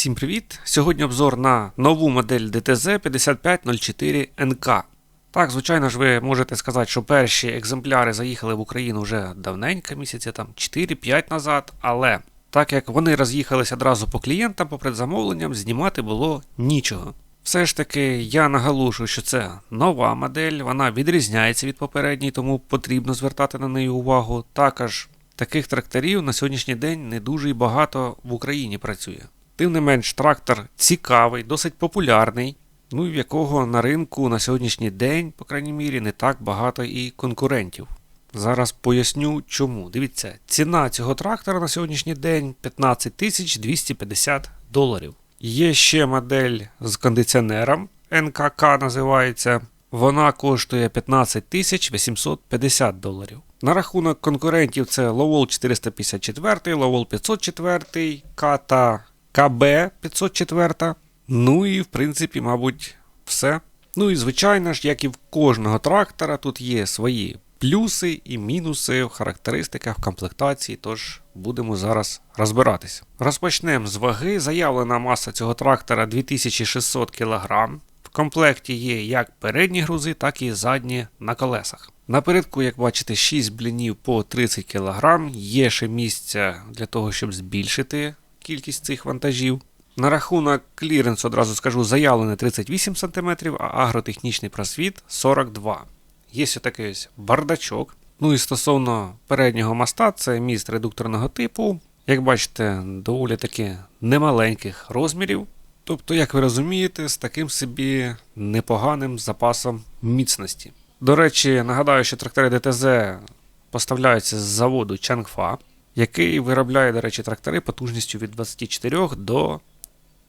Всім привіт! Сьогодні обзор на нову модель DTZ 5504 NK. Так, звичайно ж, ви можете сказати, що перші екземпляри заїхали в Україну вже давненько, місяці там 4-5 назад, але так як вони роз'їхалися одразу по клієнтам, по предзамовленням, знімати було нічого. Все ж таки, я наголошую, що це нова модель, вона відрізняється від попередньої, тому потрібно звертати на неї увагу. Також таких тракторів на сьогоднішній день не дуже і багато в Україні працює. Тим не менш, трактор цікавий, досить популярний, ну і в якого на ринку на сьогоднішній день, по крайній мірі, не так багато і конкурентів. Зараз поясню чому. Дивіться, ціна цього трактора на сьогоднішній день 15 250 доларів. Є ще модель з кондиціонером НКК називається. Вона коштує 15 850 доларів. На рахунок конкурентів це Lowell 454, Lowell 504, К та КБ 504. Ну і в принципі, мабуть, все. Ну і звичайно ж, як і в кожного трактора, тут є свої плюси і мінуси в характеристиках в комплектації, тож будемо зараз розбиратися. Розпочнемо з ваги. Заявлена маса цього трактора 2600 кг. В комплекті є як передні грузи, так і задні на колесах. Напередку, як бачите, 6 блінів по 30 кг. Є ще місця для того, щоб збільшити кількість цих вантажів. На рахунок кліренсу одразу скажу, заявлене 38 см, а агротехнічний просвіт 42 Є ось такий ось бардачок. Ну і стосовно переднього моста, це міст редукторного типу. Як бачите, доволі таки немаленьких розмірів. Тобто, як ви розумієте, з таким собі непоганим запасом міцності. До речі, нагадаю, що трактори ДТЗ поставляються з заводу Чангфа який виробляє, до речі, трактори потужністю від 24 до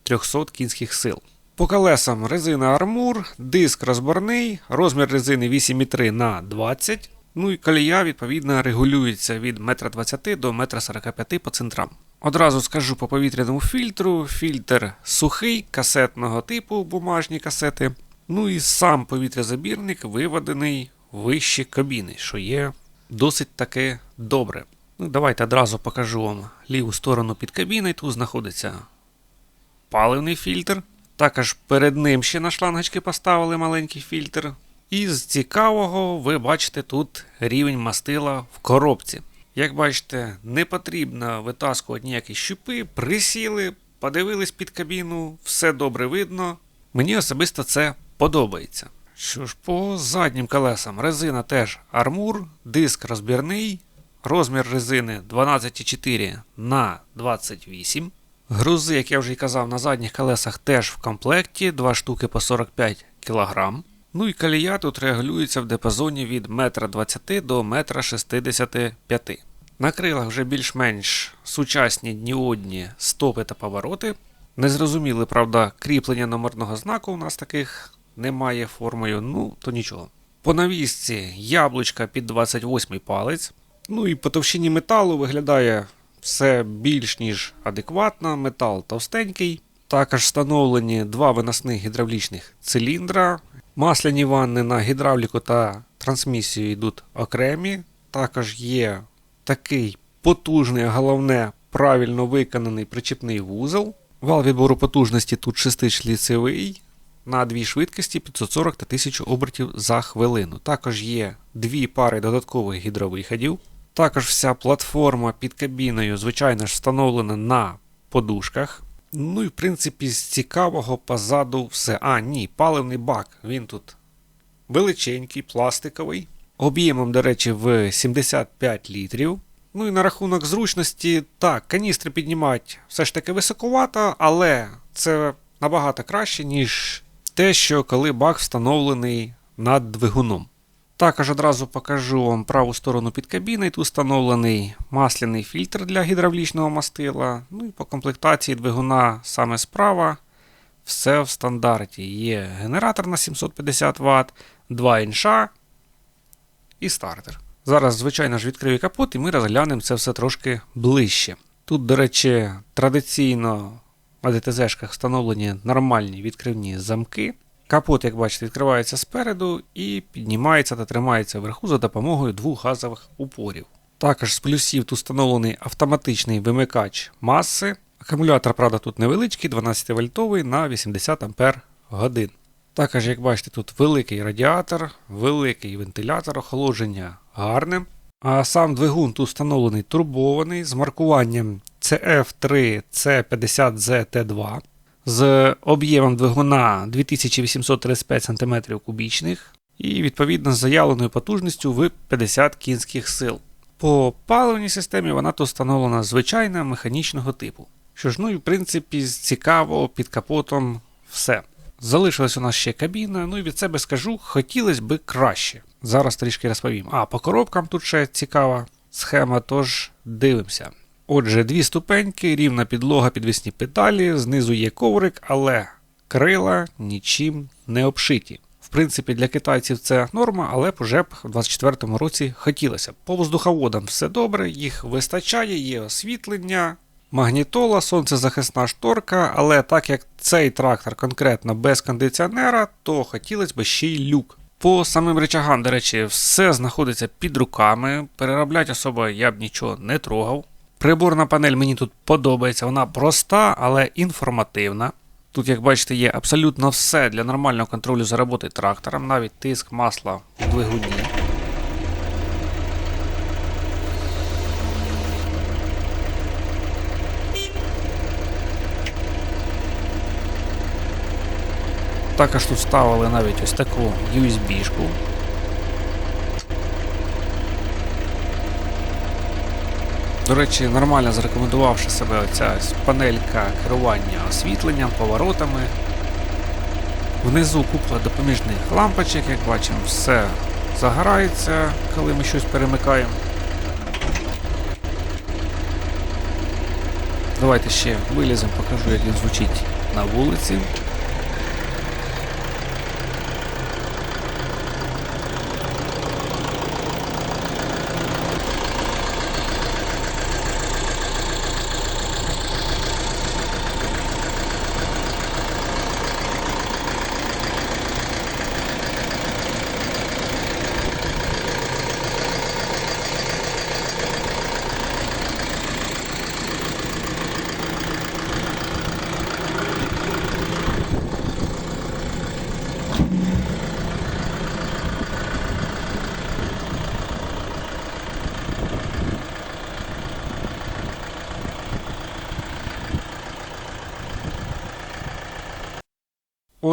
300 кінських сил. По колесам резина армур, диск розборний, розмір резини 8,3 на 20 Ну і колія, відповідно, регулюється від 1,20 м до 1,45 м по центрам. Одразу скажу по повітряному фільтру: фільтр сухий, касетного типу бумажні касети. Ну і сам повітрязабірник виведений вище кабіни, що є досить таки добре. Ну, Давайте одразу покажу вам ліву сторону під кабіною. Тут знаходиться паливний фільтр. Також перед ним ще на шлангочки поставили маленький фільтр. І з цікавого, ви бачите тут рівень мастила в коробці. Як бачите, не потрібно витаскувати ніякі щупи, присіли, подивились під кабіну, все добре видно. Мені особисто це подобається. Що ж, по заднім колесам резина теж армур, диск розбірний. Розмір резини 12,4 на 28. Грузи, як я вже й казав, на задніх колесах теж в комплекті, 2 штуки по 45 кг. Ну і колія тут регулюється в диапазоні від 1,20 м до 1,65 м. На крилах вже більш-менш сучасні дніодні стопи та повороти. Незрозуміли, правда, кріплення номерного знаку у нас таких немає формою, ну то нічого. По навісці яблучка під 28 палець. Ну і по товщині металу виглядає все більш ніж адекватно, метал товстенький. Також встановлені два виносних гідравлічних циліндра. Масляні ванни на гідравліку та трансмісію йдуть окремі. Також є такий потужний, а головне, правильно виконаний причіпний вузол. Вал відбору потужності тут шестишліцевий на дві швидкості 540 та 1000 обертів за хвилину. Також є дві пари додаткових гідровиходів. Також вся платформа під кабіною, звичайно ж, встановлена на подушках. Ну і, в принципі, з цікавого позаду все. А, ні, паливний бак. Він тут величенький, пластиковий. Об'ємом, до речі, в 75 літрів. Ну і на рахунок зручності, так, каністри піднімають все ж таки високовато, але це набагато краще, ніж те, що коли бак встановлений над двигуном. Також одразу покажу вам праву сторону під кабіною. Тут встановлений масляний фільтр для гідравлічного мастила. Ну і по комплектації двигуна саме справа. Все в стандарті. Є генератор на 750 Вт, 2 інша і стартер. Зараз, звичайно ж, відкрию капот і ми розглянемо це все трошки ближче. Тут, до речі, традиційно на ДТЗ-шках встановлені нормальні відкривні замки. Капот, як бачите, відкривається спереду і піднімається та тримається вверху за допомогою двох газових упорів. Також з плюсів тут встановлений автоматичний вимикач маси, Акумулятор, правда, тут невеличкий, 12 вольтовий на 80 ампер годин. Також, як бачите, тут великий радіатор, великий вентилятор охолодження гарне. А сам двигун тут встановлений турбований з маркуванням CF3C50ZT2 з об'ємом двигуна 2835 см кубічних і відповідно з заявленою потужністю в 50 кінських сил. По паливній системі вона тут встановлена звичайна механічного типу. Що ж, ну і в принципі цікаво під капотом все. Залишилась у нас ще кабіна, ну і від себе скажу, хотілося би краще. Зараз трішки розповім. А по коробкам тут ще цікава схема, тож дивимося. Отже, дві ступеньки, рівна підлога, підвісні педалі, знизу є коврик, але крила нічим не обшиті. В принципі, для китайців це норма, але б уже б в 24-му році хотілося. По воздуховодам все добре, їх вистачає, є освітлення, магнітола, сонцезахисна шторка, але так як цей трактор конкретно без кондиціонера, то хотілося б ще й люк. По самим речагам, до речі, все знаходиться під руками. Переробляти особо я б нічого не трогав. Приборна панель мені тут подобається, вона проста, але інформативна. Тут, як бачите, є абсолютно все для нормального контролю за роботи трактором, навіть тиск масла в двигуні. Також тут ставили навіть ось таку USB-шку. До речі, нормально зарекомендувавши себе оця панелька керування освітленням, поворотами. Внизу купа допоміжних лампочок, як бачимо, все загорається, коли ми щось перемикаємо. Давайте ще виліземо, покажу, як він звучить на вулиці.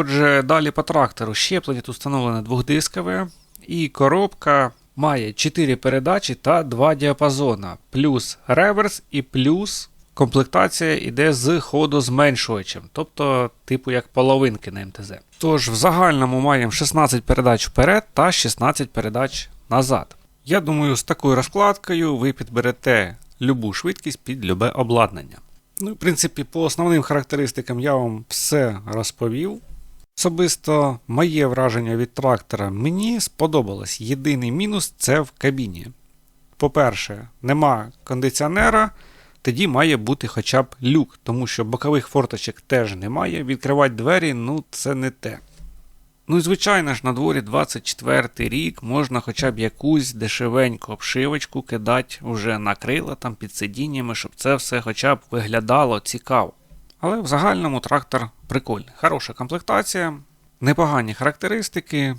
Отже, далі по трактору щеплення тут встановлене двохдискове, і коробка має 4 передачі та 2 діапазона, плюс реверс і плюс комплектація йде з ходозменшувачем, тобто типу як половинки на МТЗ. Тож в загальному маємо 16 передач вперед та 16 передач назад. Я думаю, з такою розкладкою ви підберете любу швидкість під любе обладнання. Ну, в принципі, по основним характеристикам я вам все розповів. Особисто моє враження від трактора мені сподобалось. Єдиний мінус це в кабіні. По-перше, нема кондиціонера, тоді має бути хоча б люк, тому що бокових форточок теж немає. Відкривати двері ну це не те. Ну і звичайно ж, на дворі 24 рік можна хоча б якусь дешевеньку обшивочку кидати вже на крила там під сидіннями, щоб це все хоча б виглядало цікаво. Але в загальному трактор прикольний. Хороша комплектація, непогані характеристики,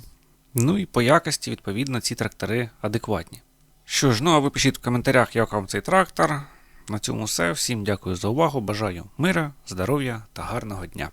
ну і по якості, відповідно, ці трактори адекватні. Що ж, ну а ви пишіть в коментарях, як вам цей трактор. На цьому все. Всім дякую за увагу. Бажаю мира, здоров'я та гарного дня.